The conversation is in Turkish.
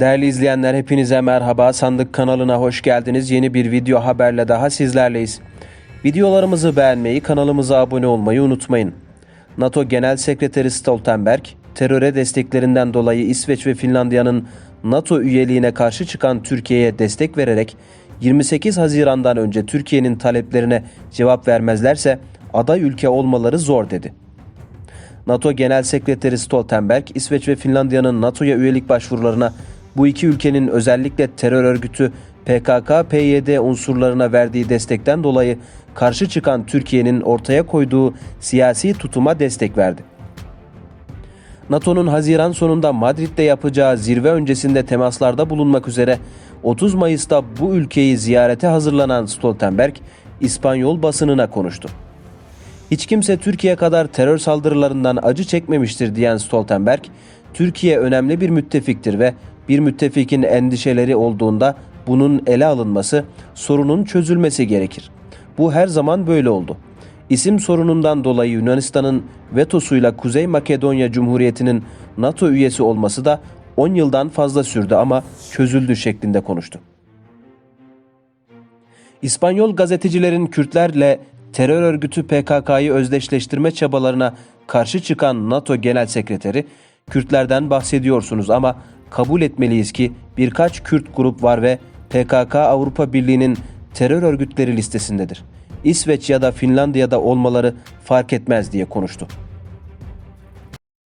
Değerli izleyenler hepinize merhaba. Sandık kanalına hoş geldiniz. Yeni bir video haberle daha sizlerleyiz. Videolarımızı beğenmeyi, kanalımıza abone olmayı unutmayın. NATO Genel Sekreteri Stoltenberg, teröre desteklerinden dolayı İsveç ve Finlandiya'nın NATO üyeliğine karşı çıkan Türkiye'ye destek vererek 28 Haziran'dan önce Türkiye'nin taleplerine cevap vermezlerse aday ülke olmaları zor dedi. NATO Genel Sekreteri Stoltenberg, İsveç ve Finlandiya'nın NATO'ya üyelik başvurularına bu iki ülkenin özellikle terör örgütü PKK-PYD unsurlarına verdiği destekten dolayı karşı çıkan Türkiye'nin ortaya koyduğu siyasi tutuma destek verdi. NATO'nun Haziran sonunda Madrid'de yapacağı zirve öncesinde temaslarda bulunmak üzere 30 Mayıs'ta bu ülkeyi ziyarete hazırlanan Stoltenberg, İspanyol basınına konuştu. Hiç kimse Türkiye kadar terör saldırılarından acı çekmemiştir diyen Stoltenberg, Türkiye önemli bir müttefiktir ve bir müttefikin endişeleri olduğunda bunun ele alınması, sorunun çözülmesi gerekir. Bu her zaman böyle oldu. İsim sorunundan dolayı Yunanistan'ın vetosuyla Kuzey Makedonya Cumhuriyeti'nin NATO üyesi olması da 10 yıldan fazla sürdü ama çözüldü şeklinde konuştu. İspanyol gazetecilerin Kürtlerle terör örgütü PKK'yı özdeşleştirme çabalarına karşı çıkan NATO Genel Sekreteri, Kürtlerden bahsediyorsunuz ama kabul etmeliyiz ki birkaç Kürt grup var ve PKK Avrupa Birliği'nin terör örgütleri listesindedir. İsveç ya da Finlandiya'da olmaları fark etmez diye konuştu.